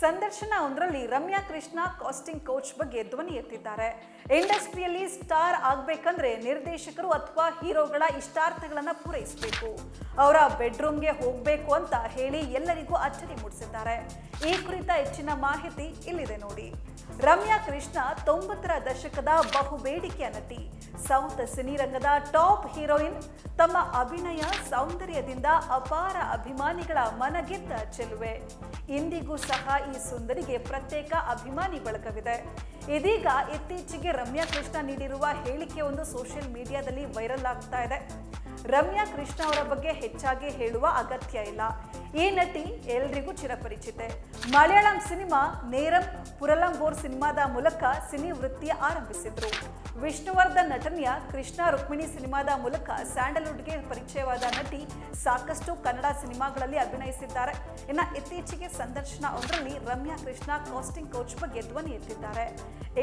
ಸಂದರ್ಶನ ಒಂದರಲ್ಲಿ Ramya Krishna casting coach ಬಗ್ಗೆ ಧ್ವನಿ ಎತ್ತಿದ್ದಾರೆ. ಇಂಡಸ್ಟ್ರಿಯಲ್ಲಿ ಸ್ಟಾರ್ ಆಗ್ಬೇಕಂದ್ರೆ ನಿರ್ದೇಶಕರು ಅಥವಾ ಹೀರೋಗಳ ಇಷ್ಟಾರ್ಥಗಳನ್ನ ಪೂರೈಸಬೇಕು. ಅವರ ಬೆಡ್ರೂಮ್ಗೆ ಹೋಗ್ಬೇಕು ಅಂತ ಹೇಳಿ ಎಲ್ಲರಿಗೂ ಅಚ್ಚರಿ ಮೂಡಿಸಿದ್ದಾರೆ. ಈ ಕುರಿತ ಹೆಚ್ಚಿನ ಮಾಹಿತಿ ಇಲ್ಲಿದೆ ನೋಡಿ. ರಮ್ಯಾ ಕೃಷ್ಣ ತೊಂಬತ್ತರ ದಶಕದ ಬಹುಬೇಡಿಕೆಯ ನಟಿ. ಸೌತ್ ಸಿನಿರಂಗದ ಟಾಪ್ ಹೀರೋಯಿನ್. ತಮ್ಮ ಅಭಿನಯ ಸೌಂದರ್ಯದಿಂದ ಅಪಾರ ಅಭಿಮಾನಿಗಳ ಮನಗೆದ್ದ ಚೆಲುವೆ. ಇಂದಿಗೂ ಸಹ ಈ ಸುಂದರಿಗೆ ಪ್ರತ್ಯೇಕ ಅಭಿಮಾನಿ ಬಳಗವಿದೆ ಇದೀಗ ಇತ್ತೀಚೆಗೆ ರಮ್ಯಾ ಕೃಷ್ಣ ನೀಡಿರುವ ಹೇಳಿಕೆ ಒಂದು ಸೋಷಿಯಲ್ ಮೀಡಿಯಾದಲ್ಲಿ ವೈರಲ್ ಆಗ್ತಾ ಇದೆ. ರಮ್ಯಾ ಕೃಷ್ಣ ಅವರ ಬಗ್ಗೆ ಹೆಚ್ಚಾಗಿ ಹೇಳುವ ಅಗತ್ಯ ಇಲ್ಲ. ಈ ನಟಿ ಎಲ್ರಿಗೂ ಚಿರಪರಿಚಿತೆ. ಮಲಯಾಳಂ ಸಿನಿಮಾ ನೇರಂ ಪುರಲಂಬೋರ್ ಸಿನಿಮಾದ ಮೂಲಕ ಸಿನಿ ವೃತ್ತಿ ಆರಂಭಿಸಿದ್ರು. ವಿಷ್ಣುವರ್ಧನ್ ನಟನೆಯ ಕೃಷ್ಣ ರುಕ್ಮಿಣಿ ಸಿನಿಮಾದ ಮೂಲಕ ಸ್ಯಾಂಡಲ್ವುಡ್ಗೆ ಪರಿಚಯವಾದ ನಟಿ ಸಾಕಷ್ಟು ಕನ್ನಡ ಸಿನಿಮಾಗಳಲ್ಲಿ ಅಭಿನಯಿಸಿದ್ದಾರೆ. ಇನ್ನು ಇತ್ತೀಚೆಗೆ ಸಂದರ್ಶನ ಒಂದರಲ್ಲಿ ರಮ್ಯಾ ಕೃಷ್ಣ ಕಾಸ್ಟಿಂಗ್ ಕೋಚ್ ಬಗ್ಗೆ ಧ್ವನಿ ಎತ್ತಿದ್ದಾರೆ.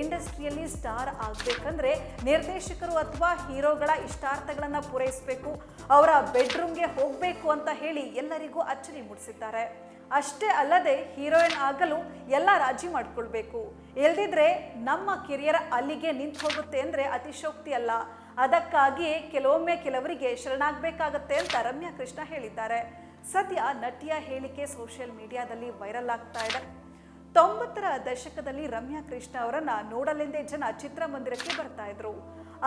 ಇಂಡಸ್ಟ್ರಿಯಲ್ಲಿ ಸ್ಟಾರ್ ಆಗಬೇಕಂದ್ರೆ ನಿರ್ದೇಶಕರು ಅಥವಾ ಹೀರೋಗಳ ಇಷ್ಟಾರ್ಥಗಳನ್ನು ಪೂರೈಸಬೇಕು. ಅವರ ಬೆಡ್ರೂಮ್ಗೆ ಹೋಗಬೇಕು ಅಂತ ಹೇಳಿ ಎಲ್ಲರಿಗೂ ಅಚ್ಚರಿ ಮೂಡಿಸಿದ್ದಾರೆ. ಅಷ್ಟೇ ಅಲ್ಲದೆ ಹೀರೋಯಿನ್ ಆಗಲು ಎಲ್ಲ ರಾಜಿ ಮಾಡಿಕೊಳ್ಬೇಕು. ಎಲ್ದಿದ್ರೆ ನಮ್ಮ ಕಿರಿಯರ ಅಲ್ಲಿಗೆ ನಿಂತು ಹೋಗುತ್ತೆ ಅಂದರೆ ಅತಿಶೋಕ್ತಿ ಅಲ್ಲ. ಅದಕ್ಕಾಗಿಯೇ ಕೆಲವೊಮ್ಮೆ ಕೆಲವರಿಗೆ ಶರಣಾಗಬೇಕಾಗತ್ತೆ ಅಂತ ರಮ್ಯಾ ಕೃಷ್ಣ ಹೇಳಿದ್ದಾರೆ. ಸದ್ಯ ನಟಿಯ ಹೇಳಿಕೆ ಸೋಷಿಯಲ್ ಮೀಡಿಯಾದಲ್ಲಿ ವೈರಲ್ ಆಗ್ತಾ ಇದೆ. ತೊಂಬತ್ತರ ದಶಕದಲ್ಲಿ ರಮ್ಯಾ ಕೃಷ್ಣ ಅವರನ್ನ ನೋಡಲೆಂದೇ ಜನ ಚಿತ್ರಮಂದಿರಕ್ಕೆ ಬರ್ತಾ ಇದ್ರು.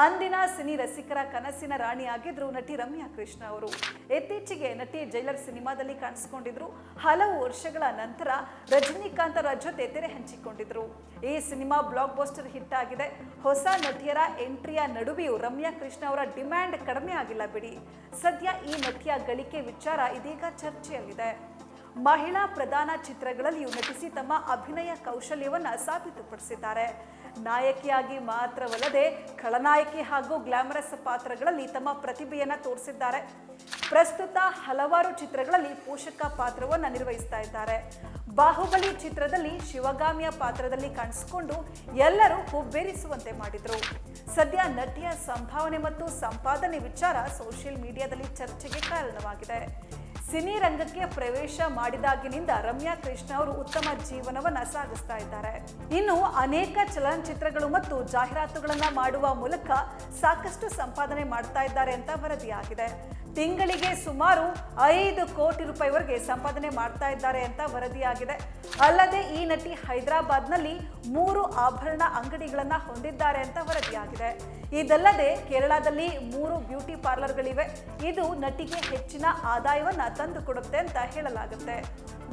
ಅಂದಿನ ಸಿನಿ ರಸಿಕರ ಕನಸಿನ ರಾಣಿಯಾಗಿದ್ರು ನಟಿ ರಮ್ಯಾ ಕೃಷ್ಣ ಅವರು. ಇತ್ತೀಚೆಗೆ ನಟಿ ಜೈಲರ್ ಸಿನಿಮಾದಲ್ಲಿ ಕಾಣಿಸಿಕೊಂಡಿದ್ರು. ಹಲವು ವರ್ಷಗಳ ನಂತರ ರಜನಿಕಾಂತ್ ಅವರ ಜೊತೆ ತೆರೆ ಹಂಚಿಕೊಂಡಿದ್ರು. ಈ ಸಿನಿಮಾ ಬ್ಲಾಕ್ ಬಸ್ಟರ್ ಹಿಟ್ ಆಗಿದೆ. ಹೊಸ ನಟಿಯರ ಎಂಟ್ರಿಯ ನಡುವೆಯೂ ರಮ್ಯಾ ಕೃಷ್ಣ ಅವರ ಡಿಮ್ಯಾಂಡ್ ಕಡಿಮೆ ಆಗಿಲ್ಲ ಬಿಡಿ. ಸದ್ಯ ಈ ನಟಿಯ ಗಳಿಕೆ ವಿಚಾರ ಇದೀಗ ಚರ್ಚೆಯಲ್ಲಿದೆ. ಮಹಿಳಾ ಪ್ರಧಾನ ಚಿತ್ರಗಳಲ್ಲಿಯೂ ನಟಿಸಿ ತಮ್ಮ ಅಭಿನಯ ಕೌಶಲ್ಯವನ್ನು ಸಾಬೀತುಪಡಿಸಿದ್ದಾರೆ. ನಾಯಕಿಯಾಗಿ ಮಾತ್ರವಲ್ಲದೆ ಖಳನಾಯಕಿ ಹಾಗೂ ಗ್ಲಾಮರಸ್ ಪಾತ್ರಗಳಲ್ಲಿ ತಮ್ಮ ಪ್ರತಿಭೆಯನ್ನು ತೋರಿಸಿದ್ದಾರೆ. ಪ್ರಸ್ತುತ ಹಲವಾರು ಚಿತ್ರಗಳಲ್ಲಿ ಪೋಷಕ ಪಾತ್ರವನ್ನು ನಿರ್ವಹಿಸ್ತಾ ಇದ್ದಾರೆ. ಬಾಹುಬಲಿ ಚಿತ್ರದಲ್ಲಿ ಶಿವಗಾಮಿಯ ಪಾತ್ರದಲ್ಲಿ ಕಾಣಿಸಿಕೊಂಡು ಎಲ್ಲರೂ ಹುಬ್ಬೇರಿಸುವಂತೆ ಮಾಡಿದ್ರು. ಸದ್ಯ ನಟಿಯ ಸಂಭಾವನೆ ಮತ್ತು ಸಂಪಾದನೆ ವಿಚಾರ ಸೋಷಿಯಲ್ ಮೀಡಿಯಾದಲ್ಲಿ ಚರ್ಚೆಗೆ ಕಾರಣವಾಗಿದೆ. ಸಿನಿ ರಂಗಕ್ಕೆ ಪ್ರವೇಶ ಮಾಡಿದಾಗಿನಿಂದ ರಮ್ಯಾ ಕೃಷ್ಣ ಅವರು ಉತ್ತಮ ಜೀವನವನ್ನ ಸಾಗಿಸ್ತಾ ಇದ್ದಾರೆ. ಇನ್ನು ಅನೇಕ ಚಲನಚಿತ್ರಗಳು ಮತ್ತು ಜಾಹೀರಾತುಗಳನ್ನ ಮಾಡುವ ಮೂಲಕ ಸಾಕಷ್ಟು ಸಂಪಾದನೆ ಮಾಡ್ತಾ ಇದ್ದಾರೆ ಅಂತ ವರದಿಯಾಗಿದೆ. ತಿಂಗಳಿಗೆ ಸುಮಾರು ಐದು ಕೋಟಿ ರೂಪಾಯಿವರೆಗೆ ಸಂಪಾದನೆ ಮಾಡ್ತಾ ಇದ್ದಾರೆ ಅಂತ ವರದಿಯಾಗಿದೆ. ಅಲ್ಲದೆ ಈ ನಟಿ ಹೈದರಾಬಾದ್ನಲ್ಲಿ ಮೂರು ಆಭರಣ ಅಂಗಡಿಗಳನ್ನ ಹೊಂದಿದ್ದಾರೆ ಅಂತ ವರದಿಯಾಗಿದೆ. ಇದಲ್ಲದೆ ಕೇರಳದಲ್ಲಿ ಮೂರು ಬ್ಯೂಟಿ ಪಾರ್ಲರ್ಗಳಿವೆ. ಇದು ನಟಿಗೆ ಹೆಚ್ಚಿನ ಆದಾಯವನ್ನ ತಂದು ಕೊಡುತ್ತೆ ಅಂತ ಹೇಳಲಾಗುತ್ತೆ.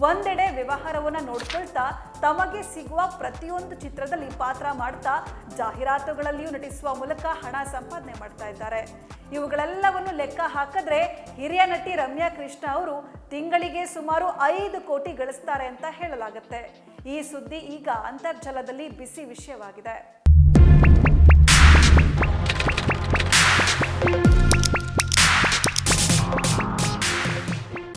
ಒಂದೆಡೆ ವ್ಯವಹಾರವನ್ನು ನೋಡ್ಕೊಳ್ತಾ ತಮಗೆ ಸಿಗುವ ಪ್ರತಿಯೊಂದು ಚಿತ್ರದಲ್ಲಿ ಪಾತ್ರ ಮಾಡ್ತಾ ಜಾಹೀರಾತುಗಳಲ್ಲಿಯೂ ನಟಿಸುವ ಮೂಲಕ ಹಣ ಸಂಪಾದನೆ ಮಾಡ್ತಾ ಇದ್ದಾರೆ. ಇವುಗಳೆಲ್ಲವನ್ನು ಲೆಕ್ಕ ಹಾಕಿದ್ರೆ ಹಿರಿಯ ನಟಿ ರಮ್ಯಾ ಕೃಷ್ಣ ಅವರು ತಿಂಗಳಿಗೆ ಸುಮಾರು ಐದು ಕೋಟಿ ಗಳಿಸ್ತಾರೆ ಅಂತ ಹೇಳಲಾಗುತ್ತೆ. ಈ ಸುದ್ದಿ ಈಗ ಅಂತರ್ಜಾಲದಲ್ಲಿ ಬಿಸಿ ವಿಷಯವಾಗಿದೆ.